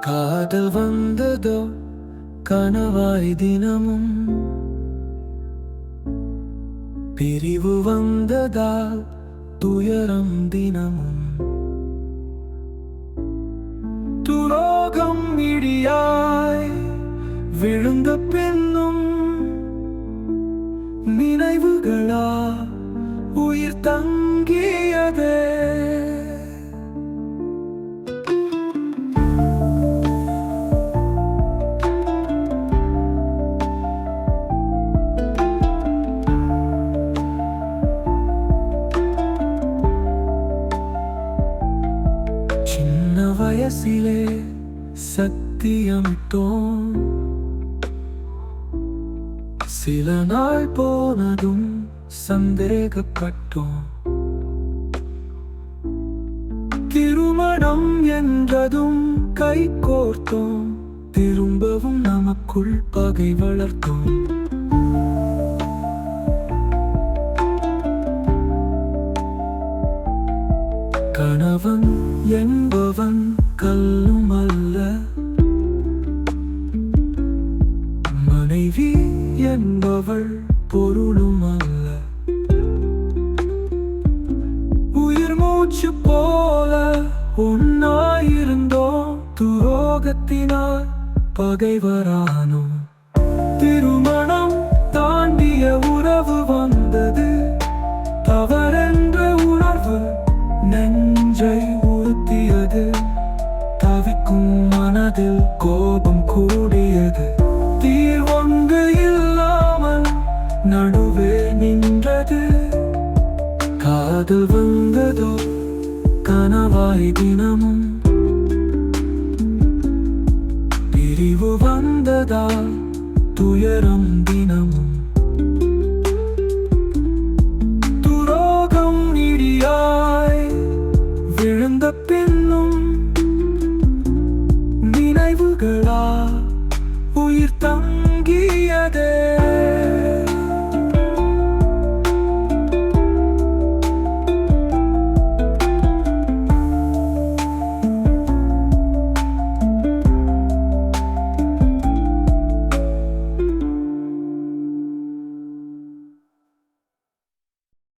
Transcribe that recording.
காதல் வந்ததோ கனவாய் தினமும். பிரிவு வந்ததால் துயரம் தினமும். துரோகம் இடியாய் விழுந்த பின்னும் நினைவுகளா உயிர் தங்கே மனசிலே வயசிலே சத்தியமிட்டோம் சில நாள் போனதும் சந்தேகப்பட்டோம் திருமணம் என்றதும் கை கோர்த்தோம் திரும்பவும் நமக்குள் பகை வளர்த்தோம் கணவன் என்பவன் கல்லும் அல்ல. மனைவி என்பவள் பொருளும் அல்ல. உயிர் மூச்சு போல ஒன்னாயிருந்தோம் துரோகத்தினால் பகைவரானோம். திரு தவிக்கும் மனதில் கோபம் கூடியது. தீர்வொன்று இல்லாமல் நடுவே நின்றது. காதல் வந்ததோ கனவாய் தினமும். பிரிவு வந்ததால் துயரம் தினமும். நினைவுகளா உயிர் தங்கியதே